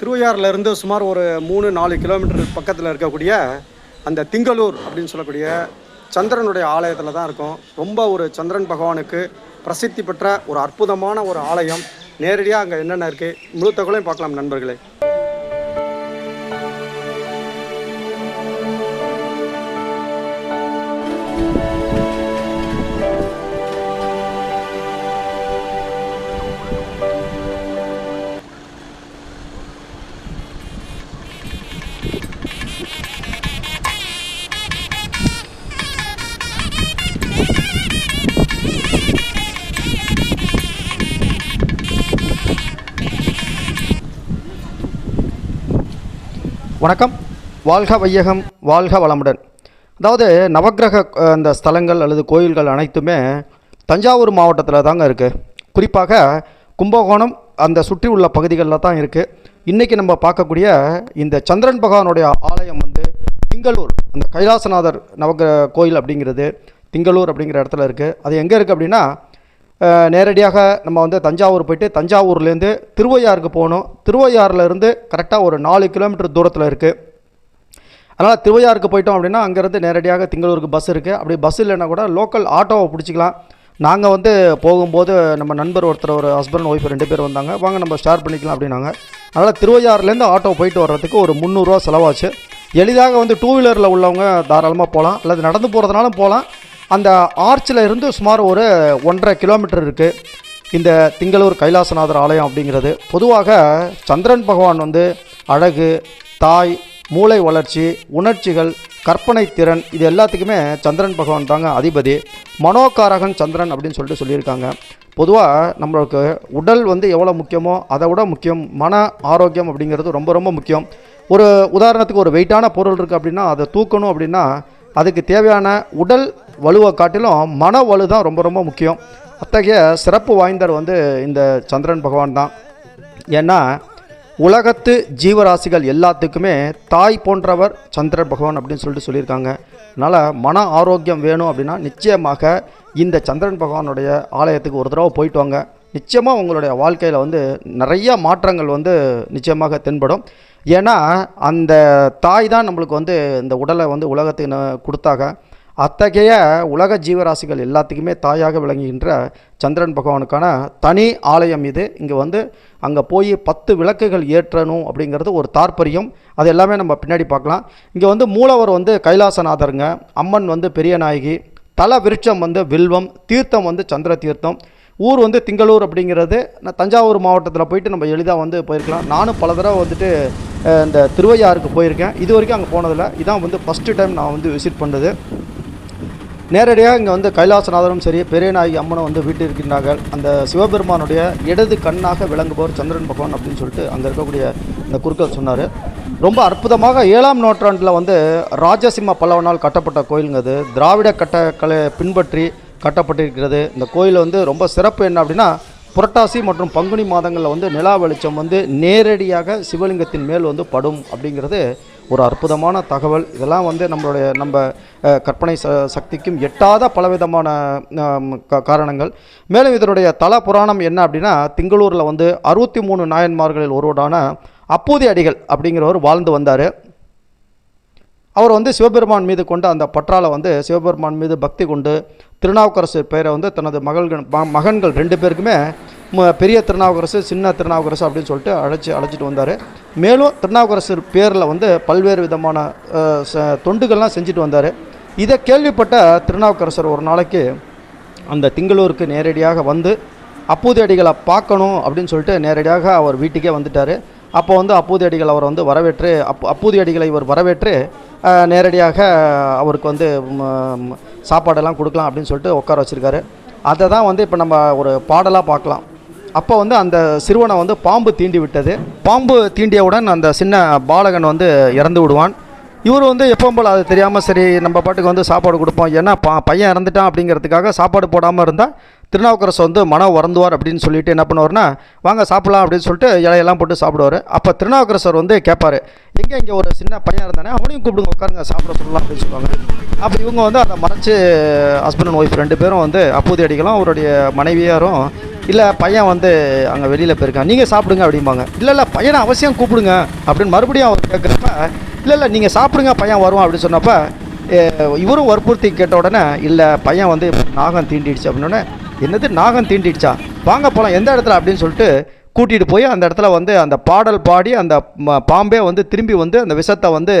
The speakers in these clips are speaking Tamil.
திருவையாறுலேருந்து சுமார் ஒரு மூணு நாலு கிலோமீட்டர் பக்கத்தில் இருக்கக்கூடிய அந்த திங்களூர் அப்படின்னு சொல்லக்கூடிய சந்திரனுடைய ஆலயத்தில் தான் இருக்கும். ரொம்ப ஒரு சந்திரன் பகவானுக்கு பிரசித்தி பெற்ற ஒரு அற்புதமான ஒரு ஆலயம். நேரடியாக அங்கே என்னென்ன இருக்குது முழு தகவலையும் பார்க்கலாம் நண்பர்களே. வணக்கம். வாழ்க வையகம் வாழ்க வளமுடன். அதாவது நவக்கிரக அந்த ஸ்தலங்கள் அல்லது கோயில்கள் அனைத்துமே தஞ்சாவூர் மாவட்டத்தில் தாங்க இருக்குது குறிப்பாக கும்பகோணம் அந்த சுற்றி உள்ள பகுதிகளில் தான் இருக்குது இன்றைக்கி நம்ம பார்க்கக்கூடிய இந்த சந்திரன் பகவானுடைய ஆலயம் வந்து திங்களூர் அந்த கைலாசநாதர் நவக்கிரக கோயில் அப்படிங்கிறது திங்களூர் அப்படிங்கிற இடத்துல இருக்குது அது எங்கே இருக்குது அப்படின்னா நேரடியாக நம்ம வந்து தஞ்சாவூர் போயிட்டு தஞ்சாவூர்லேருந்து திருவையாறுக்கு போகணும். திருவையாறுலேருந்து கரெக்டாக ஒரு நாலு கிலோமீட்டர் தூரத்தில் இருக்குது அதனால் திருவையாறுக்கு போயிட்டோம் அப்படின்னா அங்கேருந்து நேரடியாக திங்களூருக்கு பஸ் இருக்குது அப்படி பஸ் இல்லைன்னா கூட லோக்கல் ஆட்டோவை பிடிச்சிக்கலாம். நாங்கள் வந்து போகும்போது நம்ம நண்பர் ஒருத்தர் ஒரு ஹஸ்பண்ட் ஒய்ஃப் ரெண்டு பேர் வந்தாங்க. வாங்க நம்ம ஷேர் பண்ணிக்கலாம் அப்படின்னாங்க. அதனால் திருவையாறுலேருந்து ஆட்டோ போயிட்டு வர்றதுக்கு ஒரு முந்நூறுரூவா செலவாச்சு. எளிதாக வந்து டூ வீலரில் உள்ளவங்க தாராளமாக போகலாம். அல்லது நடந்து போகிறதுனாலும் போகலாம். அந்த ஆர்ச்சில் இருந்து சுமார் ஒரு ஒன்றரை கிலோமீட்டர் இருக்குது இந்த திங்களூர் கைலாசநாதர் ஆலயம் அப்படிங்கிறது. பொதுவாக சந்திரன் பகவான் வந்து அழகு தாய் மூளை வளர்ச்சி உணர்ச்சிகள் கற்பனை திறன் இது எல்லாத்துக்குமே சந்திரன் பகவான் தாங்க அதிபதி. மனோகாரகன் சந்திரன் அப்படின்னு சொல்லிட்டு சொல்லியிருக்காங்க. பொதுவாக நம்மளுக்கு உடல் வந்து எவ்வளோ முக்கியமோ அதை விட முக்கியம் மன ஆரோக்கியம் அப்படிங்கிறது ரொம்ப ரொம்ப முக்கியம். ஒரு உதாரணத்துக்கு ஒரு வெயிட்டான பொருள் இருக்குது அப்படின்னா அதை தூக்கணும் அப்படின்னா அதுக்கு தேவையான உடல் வலுவை காட்டிலும் மன வலு தான் ரொம்ப ரொம்ப முக்கியம். அத்தகைய சிறப்பு வாய்ந்தவர் வந்து இந்த சந்திரன் பகவான் தான். ஏன்னா உலகத்து ஜீவராசிகள் எல்லாத்துக்குமே தாய் போன்றவர் சந்திரன் பகவான் அப்படின்னு சொல்லிட்டு சொல்லியிருக்காங்க. அதனால் மன ஆரோக்கியம் வேணும் அப்படின்னா நிச்சயமாக இந்த சந்திரன் பகவானுடைய ஆலயத்துக்கு ஒரு தடவை போயிட்டு வாங்க. நிச்சயமாக உங்களுடைய வாழ்க்கையில் வந்து நிறைய மாற்றங்கள் வந்து நிச்சயமாக தென்படும். ஏன்னா அந்த தாய் தான் நம்மளுக்கு வந்து இந்த உடலை வந்து உலகத்துக்கு கொடுத்தாக. கொடுத்தாங்க அத்தகைய உலக ஜீவராசிகள் எல்லாத்துக்குமே தாயாக விளங்குகின்ற சந்திரன் பகவானுக்கான தனி ஆலயம் இது. இங்கே வந்து அங்கே போய் பத்து விளக்குகள் ஏற்றணும் அப்படிங்கிறது ஒரு தாற்பரியம் அது எல்லாமே நம்ம பின்னாடி பார்க்கலாம். இங்கே வந்து மூலவர் வந்து கைலாசநாதருங்க. அம்மன் வந்து பெரிய நாயகி. தல விருட்சம் வந்து வில்வம். தீர்த்தம் வந்து சந்திர தீர்த்தம். ஊர் வந்து திங்களூர் அப்படிங்கிறது நான் தஞ்சாவூர் மாவட்டத்தில் போயிட்டு நம்ம எளிதாக வந்து போயிருக்கலாம். நானும் பல தடவை வந்துட்டு இந்த திருவையாறுக்கு போயிருக்கேன். இது வரைக்கும் அங்கே போனதில்லை. இதான் வந்து ஃபஸ்ட்டு டைம் நான் வந்து விசிட் பண்ணது. நேரடியாக இங்கே வந்து கைலாசநாதனும் சரி பெரியநாயகி அம்மனும் வந்து வீட்டு இருக்கின்றார்கள் அந்த சிவபெருமானுடைய இடது கண்ணாக விளங்குபவர் சந்திரன் பகவான் அப்படின்னு சொல்லிட்டு அங்கே இருக்கக்கூடிய இந்த குருக்கள் சொன்னார். ரொம்ப அற்புதமாக ஏழாம் நூற்றாண்டில் வந்து ராஜசிம்ம பல்லவனால் கட்டப்பட்ட கோயிலுங்கிறது திராவிட கட்டக்கலை பின்பற்றி கட்டப்பட்டிருக்கிறது. இந்த கோயில் வந்து ரொம்ப சிறப்பு என்ன அப்படின்னா புரட்டாசி மற்றும் பங்குனி மாதங்களில் வந்து நிலா வெளிச்சம் வந்து நேரடியாக சிவலிங்கத்தின் மேல் வந்து படும் அப்படிங்கிறது ஒரு அற்புதமான தகவல். இதெல்லாம் வந்து நம்மளுடைய நம்ம கற்பனை ச சக்திக்கும் எட்டாத பலவிதமான காரணங்கள். மேலும் இதனுடைய தல புராணம் என்ன அப்படின்னா திங்களூரில் வந்து அறுபத்தி மூணு நாயன்மார்களில் ஒருவரான அப்பூதி அடிகள் அப்படிங்கிறவர் வாழ்ந்து வந்தார். அவர் வந்து சிவபெருமான் மீது கொண்ட அந்த பற்றால வந்து சிவபெருமான் மீது பக்தி கொண்டு திருநாவுக்கரசு பெயரை வந்து தனது மகள்கள் மகன்கள் ரெண்டு பேருக்குமே ம- பெரிய திருநாவுக்கரசு சின்ன திருநாவுக்கரசு அப்படின்னு சொல்லிட்டு அழைச்சி அழைச்சிட்டு வந்தார். மேலும் திருநாவுக்கரசர் பேரில் வந்து பல்வேறு விதமான ச- தொண்டுகள்லாம் செஞ்சுட்டு வந்தார். இதை கேள்விப்பட்ட திருநாவுக்கரசர் ஒரு நாளைக்கு அந்த திங்களூருக்கு நேரடியாக வந்து அப்பூதி அடிகளை பார்க்கணும் அப்படின்னு சொல்லிட்டு நேரடியாக அவர் வீட்டுக்கே வந்துட்டார். அப்போ வந்து அப்பூதி அடிகள் அவர் வந்து வரவேற்று அப் அப்பூதி அடிகளை இவர் வரவேற்று நேரடியாக அவருக்கு வந்து சாப்பாடெல்லாம் கொடுக்கலாம் அப்படின்னு சொல்லிட்டு உட்கார வச்சுருக்காரு. அதை தான் வந்து இப்போ நம்ம ஒரு பாடலாக பார்க்கலாம். அப்போ வந்து அந்த சிறுவனை வந்து பாம்பு தீண்டி விட்டது. பாம்பு தீண்டியவுடன் அந்த சின்ன பாலகன் வந்து இறந்து விடுவான். இவர் வந்து எப்பவும் போல் அது தெரியாமல் சரி நம்ம பாட்டுக்கு வந்து சாப்பாடு கொடுப்போம். ஏன்னா பா பையன் இறந்துட்டான் அப்படிங்கிறதுக்காக சாப்பாடு போடாமல் இருந்தால் திருநாவுக்கரசு வந்து மனம் உறந்துவார் அப்படின்னு சொல்லிட்டு என்ன பண்ணுவார்னா வாங்க சாப்பிடலாம் அப்படின்னு சொல்லிட்டு இலையெல்லாம் போட்டு சாப்பிடுவார். அப்போ திருநாவுக்கரசர் வந்து கேட்பார் எங்கே இங்கே ஒரு சின்ன பையன் இருந்தானே அவனையும் கூப்பிடுங்க உட்காருங்க சாப்பிட சொல்லலாம் அப்படின்னு சொல்லுவாங்க. அப்போ இவங்க வந்து அதை மறைச்சி ஹஸ்பண்ட் அண்ட் ஒய்ஃப் ரெண்டு பேரும் வந்து அப்போது அடிகளும் அவருடைய மனைவியாரும் இல்லை பையன் வந்து அங்கே வெளியில் போயிருக்கான் நீங்கள் சாப்பிடுங்க அப்படிம்பாங்க. இல்லை இல்லை பையனை அவசியம் கூப்பிடுங்க அப்படின்னு மறுபடியும் அவர் கேட்குறப்ப இல்லை இல்லை நீங்கள் சாப்பிடுங்க பையன் வருவான் அப்படின்னு சொன்னப்போ இவரும் வற்புறுத்தி கேட்ட உடனே இல்லை பையன் வந்து நாகம் தீண்டிடுச்சு அப்படின்னோடனே என்னது நாகம் தீண்டிடுச்சா? வாங்க போகலாம் எந்த இடத்துல அப்படின்னு சொல்லிட்டு கூட்டிகிட்டு போய் அந்த இடத்துல வந்து அந்த பாடல் பாடி அந்த பாம்பே வந்து திரும்பி வந்து அந்த விஷத்தை வந்து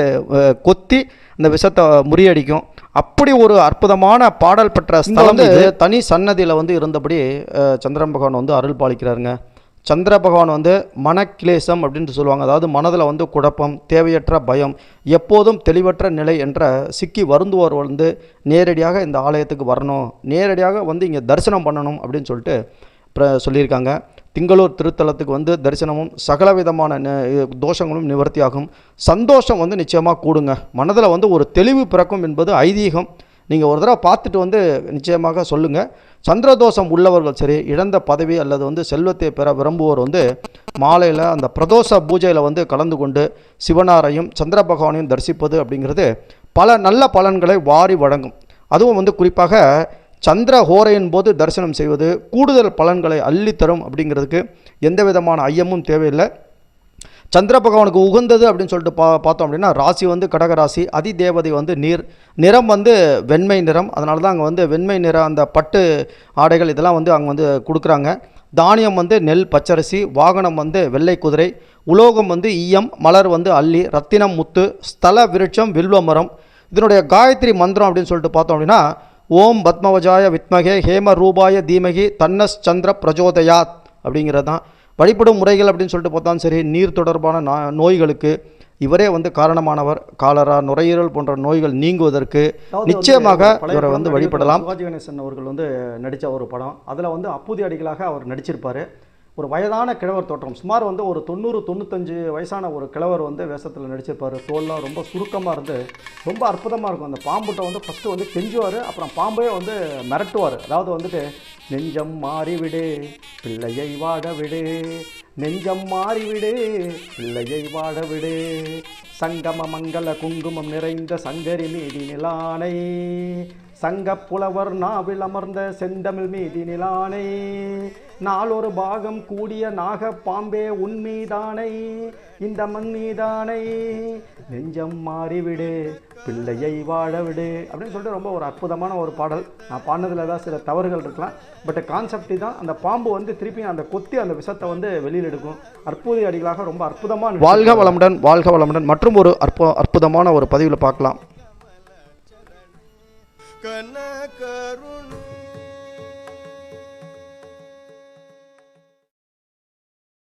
கொத்தி அந்த விஷத்தை முறியடிக்கும். அப்படி ஒரு அற்புதமான பாடல் பெற்ற ஸ்தலம் வந்து தனி சன்னதியில் வந்து இருந்தபடி சந்திரன் பகவான் வந்து அருள் பாலிக்கிறாருங்க. சந்திர பகவான் வந்து மனக்கிளேசம் அப்படின்ட்டு சொல்லுவாங்க. அதாவது மனதில் வந்து குழப்பம் தேவையற்ற பயம் எப்போதும் தெளிவற்ற நிலை என்ற சிக்கி வருந்துவோர் வந்து நேரடியாக இந்த ஆலயத்துக்கு வரணும். நேரடியாக வந்து இங்கே தரிசனம் பண்ணணும் அப்படின்னு சொல்லிட்டு சொல்லியிருக்காங்க. திங்களூர் திருத்தலத்துக்கு வந்து தரிசனமும் சகல விதமான தோஷங்களும் நிவர்த்தியாகும். சந்தோஷம் வந்து நிச்சயமாக கூடுங்க. மனதில் வந்து ஒரு தெளிவு பிறக்கும் என்பது ஐதீகம். நீங்கள் ஒரு தடவை பார்த்துட்டு வந்து நிச்சயமாக சொல்லுங்கள் சந்திரதோஷம் உள்ளவர்கள் சரி இழந்த பதவி அல்லது வந்து செல்வத்தை பெற விரும்புவோர் வந்து மாலையில் அந்த பிரதோஷ பூஜையில் வந்து கலந்து கொண்டு சிவனாரையும் சந்திர பகவானையும் தரிசிப்பது அப்படிங்கிறது பல நல்ல பலன்களை வாரி வழங்கும். அதுவும் வந்து குறிப்பாக சந்திர ஹோரையின் போது தரிசனம் செய்வது கூடுதல் பலன்களை அள்ளித்தரும் அப்படிங்கிறதுக்கு எந்த விதமான ஐயமும் தேவையில்லை. சந்திர பகவானுக்கு உகந்தது அப்படின்னு சொல்லிட்டு பா பார்த்தோம் அப்படின்னா ராசி வந்து கடக ராசி அதி தேவதை வந்து நீர் நிறம் வந்து வெண்மை நிறம். அதனால தான் அங்கே வந்து வெண்மை நிற அந்த பட்டு ஆடைகள் இதெல்லாம் வந்து அங்கே வந்து கொடுக்குறாங்க. தானியம் வந்து நெல் பச்சரிசி வாகனம் வந்து வெள்ளை குதிரை உலோகம் வந்து ஈயம் மலர் வந்து அள்ளி ரத்தினம் முத்து ஸ்தல விருட்சம் வில்வமரம் இதனுடைய காயத்ரி மந்திரம் அப்படின்னு சொல்லிட்டு பார்த்தோம் அப்படின்னா ஓம் பத்மவஜாய வித்மகே ஹேம ரூபாய தீமகி தன்னஸ் சந்திர பிரஜோதயாத் அப்படிங்கிறது தான் வழிபடும் முறைகள் அப்படின்னு சொல்லிட்டு பார்த்தாலும் சரி நீர் தொடர்பான நோய்களுக்கு இவரே வந்து காரணமானவர். காலரா நுரையீரல் போன்ற நோய்கள் நீங்குவதற்கு நிச்சயமாக இவரை வந்து வழிபடலாம். சிவாஜி கணேசன் அவர்கள் வந்து நடித்த ஒரு படம். அதில் வந்து அப்பூதி அடிகளாக அவர் நடிச்சிருப்பார். ஒரு வயதான கிழவர் தோற்றம். சுமார் வந்து ஒரு தொண்ணூறு தொண்ணூத்தஞ்சு வயசான ஒரு கிழவர் வந்து வேஷத்தில் நடிச்சிருப்பார். தோல்லாம் ரொம்ப சுருக்கமாக இருந்து ரொம்ப அற்புதமாக இருக்கும். அந்த பாம்புட்ட வந்து ஃபஸ்ட்டு வந்து கெஞ்சுவார் அப்புறம் பாம்பையே வந்து மிரட்டுவார். அதாவது வந்துட்டு நெஞ்சம் மாறிவிடு பிள்ளையை வாட விடு நெஞ்சம் மாறிவிடு பிள்ளையை வாட விடு சங்கம மங்கள குங்குமம் நிறைந்த சங்கரி மீதி நிலானை சங்க புலவர் நாவில் அமர்ந்த செந்தமிழ் மீதி நிலானை நாளொரு பாகம் கூடிய நாக பாம்பே உன்மீதானை இந்த மண் மீதானை. நெஞ்சம் மாறிவிடு பிள்ளையை வாழவிடு அப்படின்னு சொல்லிட்டு ரொம்ப ஒரு அற்புதமான ஒரு பாடல். நான் பாடினதில் ஏதாவது சில தவறுகள் இருக்கலாம். பட் கான்செப்ட் தான் அந்த பாம்பு வந்து திருப்பி அந்த கொத்தி அந்த விஷத்தை வந்து வெளியில் எடுக்கும். அற்புத அடிகளாக ரொம்ப அற்புதமான வாழ்க வளமுடன் வாழ்க வளமுடன். மற்றும் ஒரு அற்பு அற்புதமான ஒரு பதிவில் பார்க்கலாம்.